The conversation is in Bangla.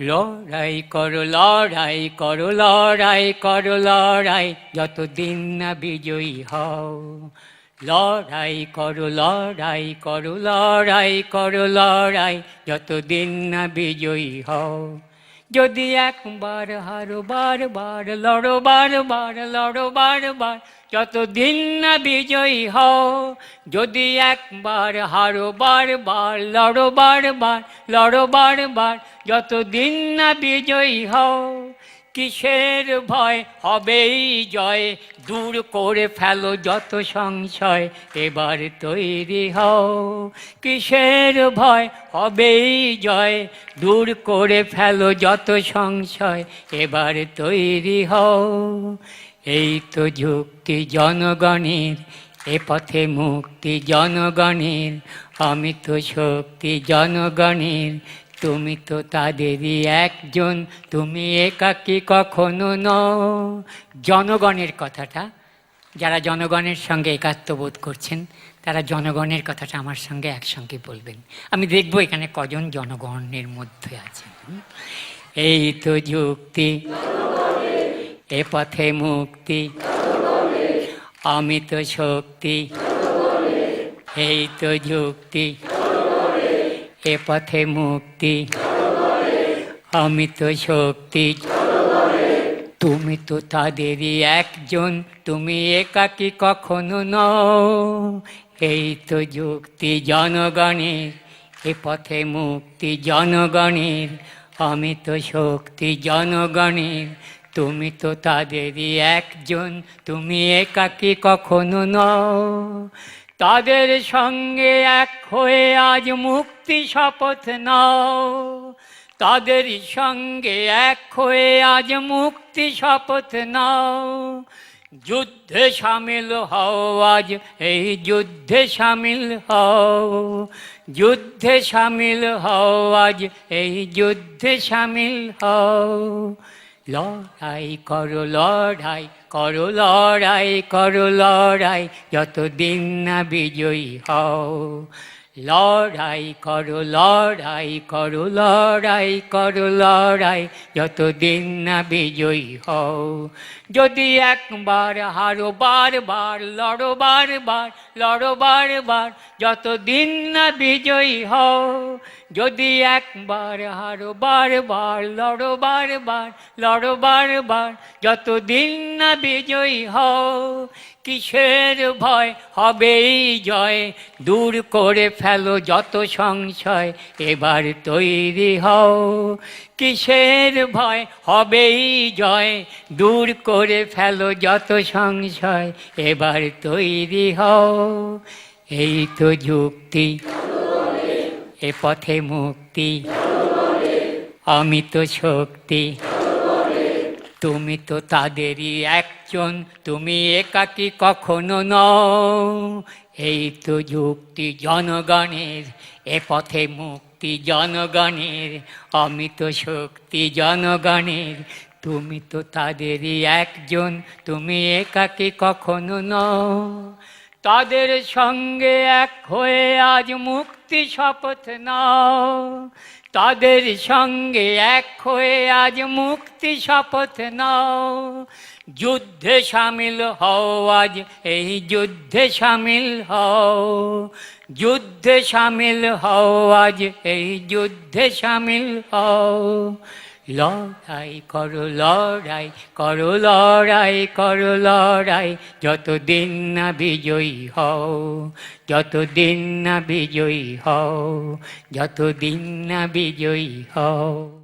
লড়াই করো লড়াই করো লড়াই করো, লড়াই, যতদিন না বিজয়ী হও। লড়াই করো লড়াই করো লড়াই করো, লড়াই, যতদিন না বিজয়ী হও। যদি একবার হারো বার লড়ো বার লড়ো বারবার যতদিন না বিজয়ী হও যদি একবার হারো বারবার লড়ো বার লড়ো বার যতদিন না বিজয়ী হও কিসের ভয়? হবেই জয়। দূর করে ফেলো যত সংশয়, এবার তৈরি হও। কিসের ভয়? হবেই জয়। দূর করে ফেলো যত সংশয়, এবার তৈরি হও। এই তো যুক্তি জনগণের, এ পথে মুক্তি জনগণের। আমি তো শক্তি জনগণের তুমি তো তাদেরই একজন, তুমি একাকী কখনো নও। জনগণের কথাটা, যারা জনগণের সঙ্গে একাত্মবোধ করছেন, তারা জনগণের কথাটা আমার সঙ্গে একসঙ্গে বলবেন। আমি দেখব এখানে কজন জনগণের মধ্যে হুম? এই তো যুক্তি, এ পথে মুক্তি আমি তো শক্তি, এই তো যুক্তি। এ পথে মুক্তি। আমি তো শক্তি। তুমি তো তাদেরই একজন, তুমি একাকি কখনো নও। এই তো যুক্তি জনগণের, এ পথে মুক্তি জনগণের। আমি তো শক্তি জনগণের, তুমি তো তাদেরই একজন, তুমি একাকি কখনো নও। তাদের সঙ্গে এক হয়ে আজ মুক্তি শপথ নাও। তাদের সঙ্গে এক হয়ে আজ মুক্তি শপথ নাও। যুদ্ধে সামিল হও আজ, এই যুদ্ধে সামিল হও। যুদ্ধে সামিল হও আজ, এই যুদ্ধে সামিল হও। লড়াই করো লড়াই করো লড়াই করো লড়াই। যতদিন না বিজয়ী হও লড়াই করো লড়াই করো লড়াই করো, লড়াই। যতদিন না বিজয়ী হও, যদি একবার হারো, বারবার লড়ো বারবার লড়ো, বারবার। যতদিন না বিজয়ী হও, যদি একবার হারো, বারবার লড়ো বারবার লড়ো, বারবার। যতদিন না বিজয়ী হও কিসের ভয়? হবেই জয়। দূর করে ফেলো যত সংশয়, এবার তৈরি হও। কিসের ভয়? হবেই জয়। দূর করে ফেলো যত সংশয়, এবার তৈরি হও। এই তো যুক্তি। এ পথে মুক্তি। আমি তো শক্তি। তুমি তো তাদেরই একজন তুমি একাকি কখনো নও? এই তো যুক্তি জনগণের, এ পথে মুক্তি জনগণের, অমিত শক্তি জনগণের। তুমি তো তাদেরই একজন, তুমি একাকি কখনো নও? তাদের সঙ্গে এক হয়ে আজ মুক্তি শপথ নাও। তাদের সঙ্গে এক হয়ে আজ মুক্তি শপথ নাও। যুদ্ধে সামিল হও আজ, এই যুদ্ধে সামিল হও। যুদ্ধে সামিল হও আজ, এই যুদ্ধে সামিল হও। লড়াই করো লড়াই করো লড়াই করো, লড়াই। যতদিন না বিজয়ী হও, যতদিন না বিজয়ী হও, যতদিন না বিজয়ী হও।